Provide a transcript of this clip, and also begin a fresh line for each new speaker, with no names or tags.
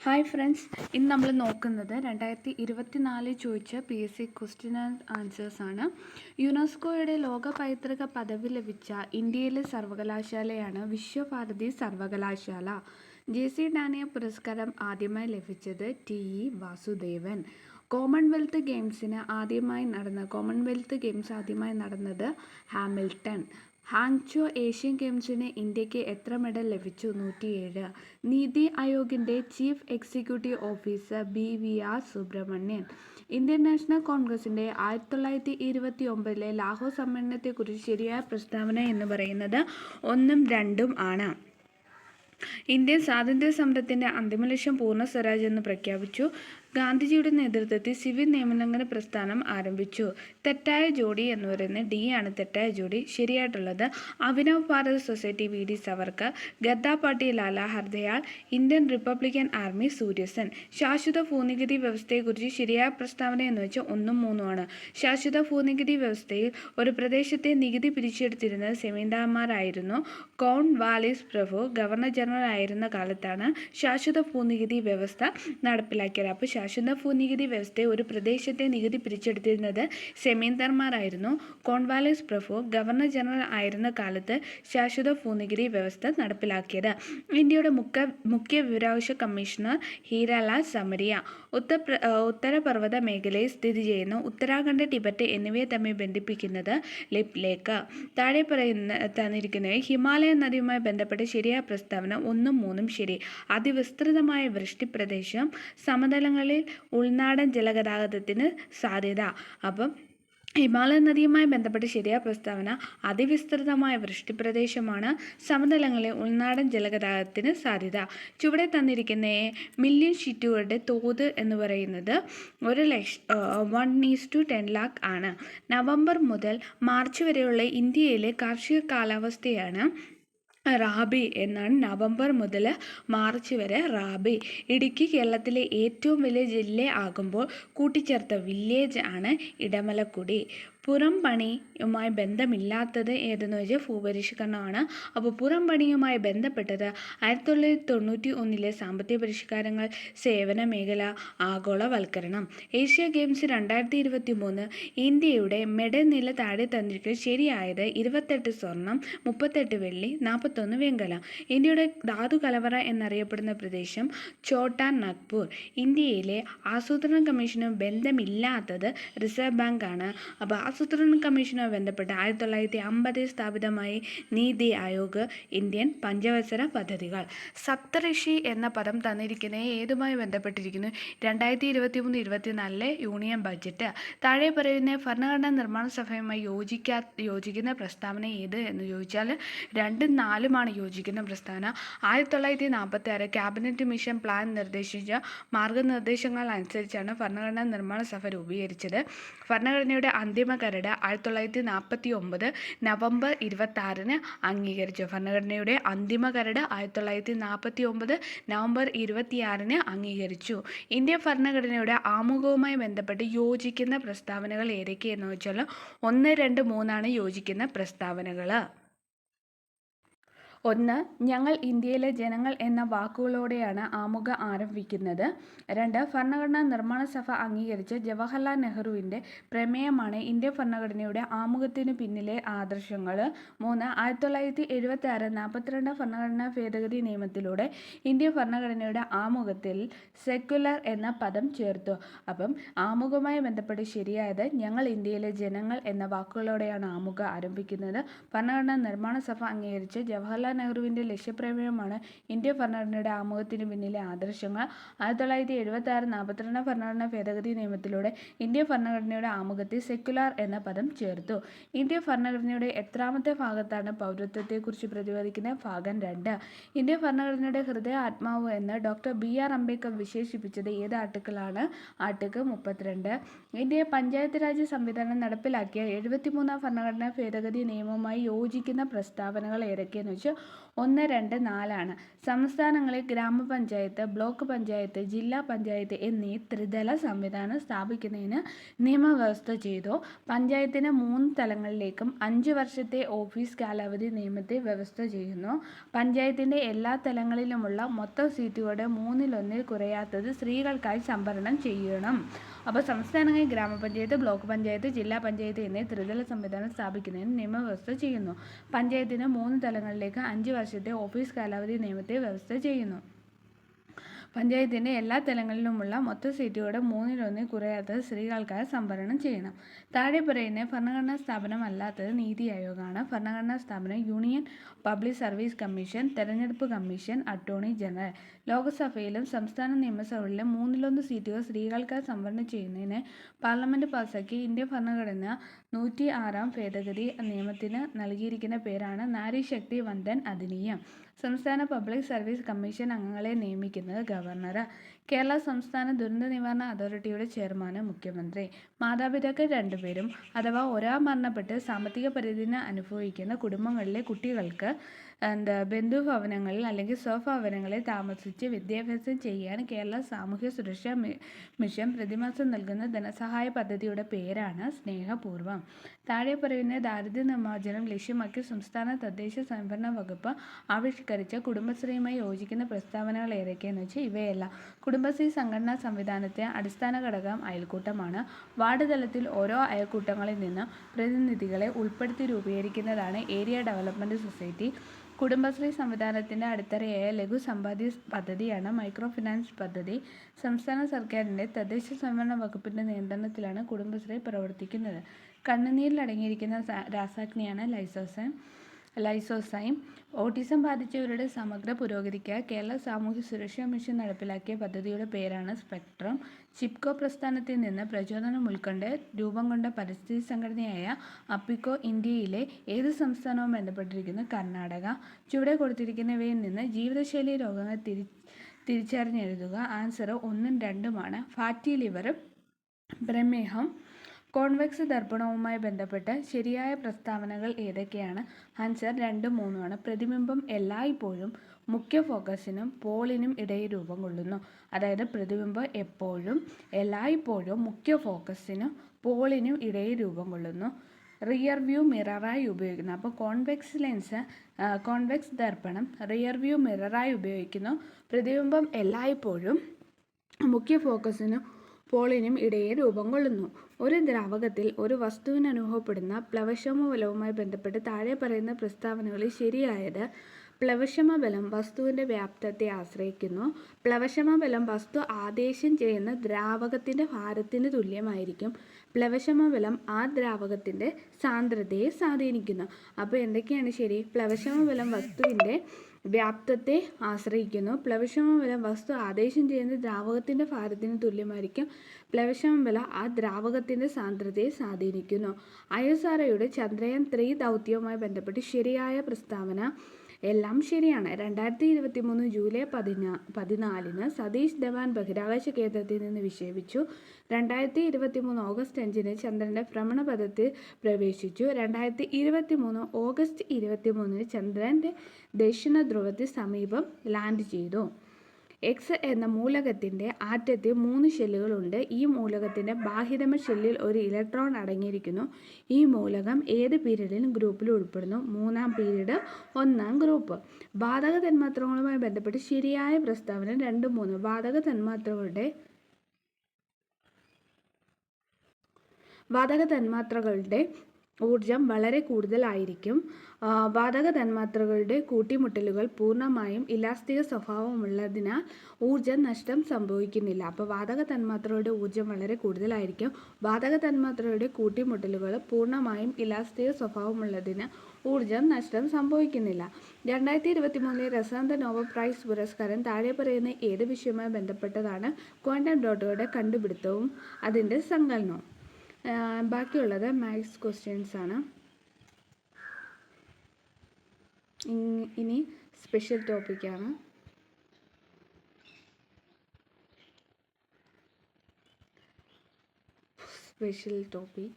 Hi friends ഇന്ന് നമ്മൾ നോക്കുന്നത് രണ്ടായിരത്തി ഇരുപത്തിനാലിൽ ചോദിച്ച P S C question and answers ആണ്. യുനെസ്കോയുടെ ലോക പൈതൃക പദവി ലഭിച്ച ഇന്ത്യയിലെ സർവകലാശാലയാണ് വിശ്വഭാരതി സർവകലാശാല. ജെ സി ഡാനിയ പുരസ്കാരം ആദ്യമായി ലഭിച്ചത് ടി ഇ വാസുദേവൻ. കോമൺവെൽത്ത് ഗെയിംസിന് ആദ്യമായി നടന്ന കോമൺവെൽത്ത് ഗെയിംസ് ആദ്യമായി നടന്നത് ഹാമിൽട്ടൺ ഹാങ്ചോ ഏഷ്യൻ ഗെയിംസിന് ഇന്ത്യയ്ക്ക് എത്ര മെഡൽ ലഭിച്ചു? നൂറ്റിയേഴ്. Niti ആയോഗിന്റെ chief executive officer B V R Subrahmanyan. Indian National കോൺഗ്രസിന്റെ ആയിരത്തി തൊള്ളായിരത്തി ഇരുപത്തി ഒമ്പതിലെ ലാഹോർ സമ്മേളനത്തെക്കുറിച്ച് ശരിയായ പ്രസ്താവന എന്ന് പറയുന്നത് ഒന്നും രണ്ടും ആണ്. ഇന്ത്യൻ സ്വാതന്ത്ര്യ സമരത്തിന്റെ അന്തിമ ലക്ഷ്യം പൂർണ സ്വരാജ് എന്ന് പ്രഖ്യാപിച്ചു. ഗാന്ധിജിയുടെ നേതൃത്വത്തിൽ സിവിൽ നിയമലംഘന പ്രസ്ഥാനം ആരംഭിച്ചു. തെറ്റായ ജോഡി എന്ന് പറയുന്ന ഡി ആണ് തെറ്റായ ജോഡി. ശരിയായിട്ടുള്ളത് Abhinav Bharat Society V D Savarkar ഗദ്ദ Party Lala Hardayal Indian Republican Army Surya Sen. ശാശ്വത ഭൂനികുതി വ്യവസ്ഥയെക്കുറിച്ച് ശരിയായ പ്രസ്താവന എന്ന് വെച്ചാൽ ഒന്നും മൂന്നുമാണ് ശാശ്വത ഭൂനികുതി വ്യവസ്ഥയിൽ ഒരു പ്രദേശത്തെ നികുതി പിരിച്ചെടുത്തിരുന്നത് സെമീന്ദാർമാരായിരുന്നു കോൺ വാലിസ് പ്രഭു ഗവർണർ ജനറൽ ആയിരുന്ന കാലത്താണ് ശാശ്വത ഭൂനികുതി വ്യവസ്ഥ നടപ്പിലാക്കിയത്. അപ്പോൾ ശാശ്വത ഭൂനികുതി വ്യവസ്ഥയെ ഒരു പ്രദേശത്തെ നികുതി പിരിച്ചെടുത്തിരുന്നത് സെമീന്ദർമാരായിരുന്നു. കോൺവാലസ് പ്രഭു ഗവർണർ ജനറൽ ആയിരുന്ന കാലത്ത് ശാശ്വത ഭൂനികുതി വ്യവസ്ഥ നടപ്പിലാക്കിയത്. ഇന്ത്യയുടെ മുഖ്യ മുഖ്യ വിവരാവശ്യ കമ്മീഷണർ ഹീരാലാൽ സമരിയ ഉത്തർ ഉത്തരപർവത മേഖലയിൽ സ്ഥിതി ചെയ്യുന്ന ഉത്തരാഖണ്ഡ് ടിബറ്റ് എന്നിവയെ തമ്മിൽ ബന്ധിപ്പിക്കുന്നത് ലിപ് ലേക്ക്. താഴെ പറയുന്ന തന്നിരിക്കുന്നവയെ ഹിമാലയ നദിയുമായി ബന്ധപ്പെട്ട ശരിയായ പ്രസ്താവന ഒന്നും മൂന്നും ശരി. അതിവിസ്തൃതമായ വൃഷ്ടിപ്രദേശം സമതലങ്ങളിൽ ഉൾനാടൻ ജലഗതാഗതത്തിന് സാധ്യത. അപ്പം ഹിമാലയ നദിയുമായി ബന്ധപ്പെട്ട് ശരിയായ പ്രസ്താവന അതിവിസ്തൃതമായ വൃഷ്ടിപ്രദേശമാണ്. സമതലങ്ങളിൽ ഉൾനാടൻ ജലഗതാഗതത്തിന് സാധ്യത. ചുവടെ തന്നിരിക്കുന്ന മില്യൺ ഷീറ്റുകളുടെ തോത് എന്ന് പറയുന്നത് ഒരു ലക്ഷ one is to ten lakh ആണ്. നവംബർ മുതൽ മാർച്ച് വരെയുള്ള ഇന്ത്യയിലെ കാർഷിക കാലാവസ്ഥയാണ് റാബി എന്നാണ് നവംബർ മുതൽ മാർച്ച് വരെ റാബി. ഇടുക്കി കേരളത്തിലെ ഏറ്റവും വലിയ ജില്ല ആകുമ്പോൾ കൂട്ടിച്ചേർത്ത വില്ലേജ് ആണ് ഇടമലക്കുടി. പുറം പണിയുമായി ബന്ധമില്ലാത്തത് ഏതെന്ന് വെച്ചാൽ ഭൂപരിഷ്കരണമാണ്. അപ്പോൾ പുറം പണിയുമായി ബന്ധപ്പെട്ടത് ആയിരത്തി തൊള്ളായിരത്തി തൊണ്ണൂറ്റി ഒന്നിലെ സാമ്പത്തിക പരിഷ്കാരങ്ങൾ സേവന മേഖല ആഗോളവൽക്കരണം. ഏഷ്യ ഗെയിംസ് രണ്ടായിരത്തി ഇരുപത്തി മൂന്ന് ഇന്ത്യയുടെ മെഡൽ നില താഴെ തന്നിരിക്കുന്നത് ശരിയായത് ഇരുപത്തെട്ട് സ്വർണം മുപ്പത്തെട്ട് വെള്ളി നാൽപ്പത്തൊന്ന് വെങ്കല. ഇന്ത്യയുടെ ധാതു കലവറ എന്നറിയപ്പെടുന്ന പ്രദേശം ചോട്ടാ നാഗ്പൂർ. ഇന്ത്യയിലെ ആസൂത്രണ കമ്മീഷനും ബന്ധമില്ലാത്തത് റിസർവ് ബാങ്കാണ്. അപ്പോൾ ആസൂത്രണ കമ്മീഷനുമായി ബന്ധപ്പെട്ട് ആയിരത്തി തൊള്ളായിരത്തി അമ്പതിൽ സ്ഥാപിതമായി നീതി ആയോഗ് ഇന്ത്യൻ പഞ്ചവത്സര പദ്ധതികൾ. സപ്തഋഷി എന്ന പദം തന്നിരിക്കുന്ന ഏതുമായി ബന്ധപ്പെട്ടിരിക്കുന്നു? രണ്ടായിരത്തി ഇരുപത്തി മൂന്ന് ഇരുപത്തിനാലിലെ യൂണിയൻ ബഡ്ജറ്റ്. താഴെ പറയുന്ന ഭരണഘടനാ നിർമ്മാണ സഭയുമായി യോജിക്കാ യോജിക്കുന്ന പ്രസ്താവന ഏത് എന്ന് ചോദിച്ചാൽ രണ്ടും നാലുമാണ് യോജിക്കുന്ന പ്രസ്താവന. ആയിരത്തി തൊള്ളായിരത്തി നാൽപ്പത്തി ആറ് ക്യാബിനറ്റ് മിഷൻ പ്ലാൻ നിർദ്ദേശിച്ച മാർഗനിർദ്ദേശങ്ങൾ അനുസരിച്ചാണ് ഭരണഘടനാ നിർമ്മാണ സഭ രൂപീകരിച്ചത്. ഭരണഘടനയുടെ അന്തിമ കരട് ആയിരത്തി തൊള്ളായിരത്തി നാൽപ്പത്തി ഒമ്പത് നവംബർ ഇരുപത്തി ആറിന് അംഗീകരിച്ചു. ഭരണഘടനയുടെ അന്തിമ കരട് ആയിരത്തി തൊള്ളായിരത്തി നാൽപ്പത്തി ഒമ്പത് നവംബർ ഇരുപത്തിയാറിന് അംഗീകരിച്ചു. ഇന്ത്യ ഭരണഘടനയുടെ ആമുഖവുമായി ബന്ധപ്പെട്ട് യോജിക്കുന്ന പ്രസ്താവനകൾ ഏതൊക്കെയെന്ന് വെച്ചാൽ ഒന്ന് രണ്ട് മൂന്നാണ് യോജിക്കുന്ന പ്രസ്താവനകൾ ഒന്ന് ഞങ്ങൾ ഇന്ത്യയിലെ ജനങ്ങൾ എന്ന വാക്കുകളോടെയാണ് ആമുഖ ആരംഭിക്കുന്നത്. രണ്ട് ഭരണഘടനാ നിർമ്മാണ സഭ അംഗീകരിച്ച ജവഹർലാൽ നെഹ്റുവിന്റെ പ്രമേയമാണ് ഇന്ത്യ ഭരണഘടനയുടെ ആമുഖത്തിന് പിന്നിലെ ആദർശങ്ങൾ. മൂന്ന് ആയിരത്തി തൊള്ളായിരത്തി എഴുപത്തി ആറ് നാൽപ്പത്തിരണ്ട് ഭരണഘടനാ ഭേദഗതി നിയമത്തിലൂടെ ഇന്ത്യ ഭരണഘടനയുടെ ആമുഖത്തിൽ സെക്യുലർ എന്ന പദം ചേർത്തു. അപ്പം ആമുഖവുമായി ബന്ധപ്പെട്ട് ശരിയായത് ഞങ്ങൾ ഇന്ത്യയിലെ ജനങ്ങൾ എന്ന വാക്കുകളോടെയാണ് ആമുഖം ആരംഭിക്കുന്നത്. ഭരണഘടനാ നിർമ്മാണ സഭ അംഗീകരിച്ച ജവഹർലാൽ നെഹ്റുവിന്റെ ലക്ഷ്യപ്രമേയമാണ് ഇന്ത്യ ഭരണഘടനയുടെ ആമുഖത്തിന് പിന്നിലെ ആദർശങ്ങൾ. ആയിരത്തി തൊള്ളായിരത്തി എഴുപത്തി ആറ് നാൽപ്പത്തിരണ്ട് ഭരണഘടന ഭേദഗതി നിയമത്തിലൂടെ ഇന്ത്യ ഭരണഘടനയുടെ ആമുഖത്തിൽ സെക്യുലാർ എന്ന പദം ചേർത്തു. ഇന്ത്യ ഭരണഘടനയുടെ എത്രാമത്തെ ഭാഗത്താണ് പൗരത്വത്തെക്കുറിച്ച് പ്രതിപാദിക്കുന്ന ഭാഗം രണ്ട്. ഇന്ത്യ ഭരണഘടനയുടെ ഹൃദയ ആത്മാവ് എന്ന് ഡോക്ടർ ബി ആർ അംബേദ്കർ വിശേഷിപ്പിച്ചത് ഏത് ആർട്ടിക്കിളാണ്? ആർട്ടിക്കിൾ മുപ്പത്തിരണ്ട്. ഇന്ത്യയെ പഞ്ചായത്ത് രാജ് സംവിധാനം നടപ്പിലാക്കിയ എഴുപത്തിമൂന്നാം ഭരണഘടനാ ഭേദഗതി നിയമവുമായി യോജിക്കുന്ന പ്രസ്താവനകൾ ഏതൊക്കെയെന്ന് വെച്ചാൽ ഒന്ന് രണ്ട് നാലാണ്. സംസ്ഥാനങ്ങളിൽ ഗ്രാമപഞ്ചായത്ത് ബ്ലോക്ക് പഞ്ചായത്ത് ജില്ലാ പഞ്ചായത്ത് എന്നീ ത്രിതല സംവിധാനം സ്ഥാപിക്കുന്നതിന് നിയമവ്യവസ്ഥ ചെയ്തു. പഞ്ചായത്തിന് മൂന്ന് തലങ്ങളിലേക്കും അഞ്ച് വർഷത്തെ ഓഫീസ് കാലാവധി നിയമത്തെ വ്യവസ്ഥ ചെയ്യുന്നു. പഞ്ചായത്തിന്റെ എല്ലാ തലങ്ങളിലുമുള്ള മൊത്തം സീറ്റുകളുടെ മൂന്നിലൊന്നിൽ കുറയാത്തത് സ്ത്രീകൾക്കായി സംവരണം ചെയ്യണം. അപ്പോൾ സംസ്ഥാനങ്ങളിൽ ഗ്രാമപഞ്ചായത്ത് ബ്ലോക്ക് പഞ്ചായത്ത് ജില്ലാ പഞ്ചായത്ത് എന്നീ ത്രിതല സംവിധാനം സ്ഥാപിക്കുന്നതിന് നിയമവ്യവസ്ഥ ചെയ്യുന്നു. പഞ്ചായത്തിന് മൂന്ന് തലങ്ങളിലേക്ക് അഞ്ച് വർഷത്തെ ഓഫീസ് കാലാവധി നിയമത്തെ വ്യവസ്ഥ ചെയ്യുന്നു. പഞ്ചായത്തിന്റെ എല്ലാ തലങ്ങളിലുമുള്ള മൊത്ത സീറ്റുകളുടെ മൂന്നിലൊന്നിൽ കുറയാത്തത് സ്ത്രീകൾക്കായി സംവരണം ചെയ്യണം. താഴെ പറയുന്ന ഭരണഘടനാ സ്ഥാപനം അല്ലാത്തത് നീതി ആയോഗാണ് ഭരണഘടനാ സ്ഥാപനം യൂണിയൻ പബ്ലിക് സർവീസ് കമ്മീഷൻ തെരഞ്ഞെടുപ്പ് കമ്മീഷൻ അറ്റോർണി ജനറൽ. ലോക്സഭയിലും സംസ്ഥാന നിയമസഭകളിലും മൂന്നിലൊന്ന് സീറ്റുകൾ സ്ത്രീകൾക്കായി സംവരണം ചെയ്യുന്നതിന് പാർലമെന്റ് പാസാക്കിയ ഇന്ത്യൻ ഭരണഘടന നൂറ്റി ആറാം ഭേദഗതി നിയമത്തിന് നൽകിയിരിക്കുന്ന പേരാണ് നാരി ശക്തി വന്ദൻ അധിനിയം. സംസ്ഥാന പബ്ലിക് സർവീസ് കമ്മീഷൻ അംഗങ്ങളെ നിയമിക്കുന്നത് ഗവർണർ കേരള സംസ്ഥാന ദുരന്ത നിവാരണ അതോറിറ്റിയുടെ ചെയർമാന് മുഖ്യമന്ത്രി. മാതാപിതാക്കൾ രണ്ടുപേരും അഥവാ ഒരാൾ മരണപ്പെട്ട് സാമ്പത്തിക പരിധിന് അനുഭവിക്കുന്ന കുടുംബങ്ങളിലെ കുട്ടികൾക്ക് എന്താ ബന്ധുഭവനങ്ങളിൽ അല്ലെങ്കിൽ സ്വഭവനങ്ങളിൽ താമസിച്ച് വിദ്യാഭ്യാസം ചെയ്യാൻ കേരള സാമൂഹ്യ സുരക്ഷാ മിഷൻ പ്രതിമാസം നൽകുന്ന ധനസഹായ പദ്ധതിയുടെ പേരാണ് സ്നേഹപൂർവം. താഴെ പറയുന്ന ദാരിദ്ര്യ നിർമ്മാർജനം ലക്ഷ്യമാക്കി സംസ്ഥാന തദ്ദേശ സ്വയംഭരണ വകുപ്പ് ആവിഷ്കരിച്ച കുടുംബശ്രീയുമായി യോജിക്കുന്ന പ്രസ്താവനകൾ ഏതൊക്കെയെന്ന് വെച്ചാൽ ഇവയല്ല. കുടുംബശ്രീ സംഘടനാ സംവിധാനത്തെ അടിസ്ഥാന ഘടകം അയൽക്കൂട്ടമാണ്. വാർഡ് തലത്തിൽ ഓരോ അയൽക്കൂട്ടങ്ങളിൽ നിന്ന് പ്രതിനിധികളെ ഉൾപ്പെടുത്തി രൂപീകരിക്കുന്നതാണ് ഏരിയ ഡെവലപ്മെന്റ് സൊസൈറ്റി. കുടുംബശ്രീ സംവിധാനത്തിന്റെ അടിത്തറയായ ലഘു സമ്പാദ്യ പദ്ധതിയാണ് മൈക്രോ ഫിനാൻസ് പദ്ധതി. സംസ്ഥാന സർക്കാരിന്റെ തദ്ദേശ സ്വയംഭരണ വകുപ്പിന്റെ നിയന്ത്രണത്തിലാണ് കുടുംബശ്രീ പ്രവർത്തിക്കുന്നത്. കണ്ണുനീരിൽ അടങ്ങിയിരിക്കുന്ന രാസാഗ്നിയാണ് ലൈസോസൈം. ലൈസോസൈം ഓട്ടിസം ബാധിച്ചവരുടെ സമഗ്ര പുരോഗതിക്ക് കേരള സാമൂഹ്യ സുരക്ഷാ മിഷൻ നടപ്പിലാക്കിയ പദ്ധതിയുടെ പേരാണ് സ്പെക്ട്രം. ചിപ്കോ പ്രസ്ഥാനത്തിൽ നിന്ന് പ്രചോദനം ഉൾക്കൊണ്ട് രൂപം കൊണ്ട പരിസ്ഥിതി സംഘടനയായ അപ്പിക്കോ ഇന്ത്യയിലെ ഏത് സംസ്ഥാനവും ബന്ധപ്പെട്ടിരിക്കുന്നു കർണാടക. ചുവടെ കൊടുത്തിരിക്കുന്നവയിൽ നിന്ന് ജീവിതശൈലി രോഗങ്ങൾ തിരി തിരിച്ചറിഞ്ഞെഴുതുക. ആൻസർ ഒന്നും രണ്ടുമാണ്. ഫാറ്റി ലിവർ പ്രമേഹം കോൺവെക്സ് ദർപ്പണവുമായി ബന്ധപ്പെട്ട് ശരിയായ പ്രസ്താവനകൾ ഏതൊക്കെയാണ്? ആൻസർ രണ്ടും മൂന്നുമാണ് പ്രതിബിംബം എല്ലായ്പ്പോഴും മുഖ്യ ഫോക്കസിനും പോളിനും ഇടയിൽ രൂപം കൊള്ളുന്നു. അതായത് പ്രതിബിംബം എപ്പോഴും എല്ലായ്പ്പോഴും മുഖ്യ ഫോക്കസിനും പോളിനും ഇടയിൽ രൂപം കൊള്ളുന്നു. റിയർ വ്യൂ മിററായി ഉപയോഗിക്കുന്നു. അപ്പോൾ കോൺവെക്സ് ലെൻസ് കോൺവെക്സ് ദർപ്പണം റിയർ വ്യൂ മിററായി ഉപയോഗിക്കുന്നു. പ്രതിബിംബം എല്ലായ്പ്പോഴും മുഖ്യ ഫോക്കസിനും പോളിനും ഇടയിൽ രൂപം കൊള്ളുന്നു. ഒരു ദ്രാവകത്തിൽ ഒരു വസ്തുവിന് അനുഭവപ്പെടുന്ന പ്ലവശമ ബലവുമായി ബന്ധപ്പെട്ട് താഴെ പറയുന്ന പ്രസ്താവനകളിൽ ശരിയായത് പ്ലവശമ ബലം വസ്തുവിന്റെ വ്യാപ്തത്തെ ആശ്രയിക്കുന്നു. പ്ലവശമ ബലം വസ്തു ആദേശം ചെയ്യുന്ന ദ്രാവകത്തിന്റെ ഭാരത്തിന് തുല്യമായിരിക്കും. പ്ലവശമ ബലം ആ ദ്രാവകത്തിന്റെ സാന്ദ്രതയെ സ്വാധീനിക്കുന്നു. അപ്പോൾ എന്തൊക്കെയാണ് ശരി? പ്ലവശമ ബലം വസ്തുവിന്റെ വ്യാപ്തത്തെ ആശ്രയിക്കുന്നു. പ്ലവശമ വില വസ്തു ആദേശം ചെയ്യുന്ന ദ്രാവകത്തിന്റെ ഭാരത്തിന് തുല്യമായിരിക്കും. പ്ലവശമ വില ആ ദ്രാവകത്തിന്റെ സാന്ദ്രതയെ സ്വാധീനിക്കുന്നു. I S R Chandrayaan three ദൗത്യവുമായി ബന്ധപ്പെട്ട് ശരിയായ പ്രസ്താവന എല്ലാം ശരിയാണ്. രണ്ടായിരത്തി ഇരുപത്തി മൂന്ന് ജൂലൈ പതിനാ പതിനാലിന് സതീഷ് ധവാൻ ബഹിരാകാശ കേന്ദ്രത്തിൽ നിന്ന് വിക്ഷേപിച്ചു. രണ്ടായിരത്തി ഇരുപത്തി മൂന്ന് ഓഗസ്റ്റ് അഞ്ചിന് ചന്ദ്രന്റെ ഭ്രമണപഥത്തിൽ പ്രവേശിച്ചു. രണ്ടായിരത്തി ഇരുപത്തി മൂന്ന് ഓഗസ്റ്റ് ഇരുപത്തി മൂന്നിന് ചന്ദ്രന്റെ ദക്ഷിണ ധ്രുവത്തിന് സമീപം ലാൻഡ് ചെയ്തു. എക്സ് എന്ന മൂലകത്തിന്റെ ആറ്റത്തിൽ മൂന്ന് ഷെല്ലുകളുണ്ട്. ഈ മൂലകത്തിന്റെ ബാഹ്യതമ ഷെല്ലിൽ ഒരു ഇലക്ട്രോൺ അടങ്ങിയിരിക്കുന്നു. ഈ മൂലകം ഏത് പീരീഡിലും ഗ്രൂപ്പിൽ ഉൾപ്പെടുന്നു. മൂന്നാം പീരീഡ് ഒന്നാം ഗ്രൂപ്പ്. വാതക തന്മാത്രങ്ങളുമായി ബന്ധപ്പെട്ട് ശരിയായ പ്രസ്താവന രണ്ട് മൂന്ന്. വാതക തന്മാത്രകളുടെ വാതക തന്മാത്രകളുടെ ഊർജം വളരെ കൂടുതലായിരിക്കും. വാതക തന്മാത്രകളുടെ കൂട്ടിമുട്ടലുകൾ പൂർണമായും ഇലാസ്തിക സ്വഭാവമുള്ളതിനാൽ ഊർജ നഷ്ടം സംഭവിക്കുന്നില്ല. അപ്പോൾ വാതക തന്മാത്രകളുടെ ഊർജം വളരെ കൂടുതലായിരിക്കും. വാതക തന്മാത്രകളുടെ കൂട്ടിമുട്ടലുകൾ പൂർണമായും ഇലാസ്തിക സ്വഭാവമുള്ളതിന് ഊർജം നഷ്ടം സംഭവിക്കുന്നില്ല. രണ്ടായിരത്തി ഇരുപത്തി മൂന്നിലെ രസാന്ത നോബൽ പ്രൈസ് പുരസ്കാരം താഴെ പറയുന്ന ഏത് വിഷയവുമായി ബന്ധപ്പെട്ടതാണ് ക്വാണ്ടം ഡോട്ടുകളുടെ കണ്ടുപിടുത്തവും അതിന്റെ സങ്കലനവും. ബാക്കിയുള്ളത് മാത്സ് ക്വസ്റ്റ്യൻസ് ആണ്. ഇനി സ്പെഷ്യൽ ടോപ്പിക്കാണ് സ്പെഷ്യൽ ടോപ്പിക്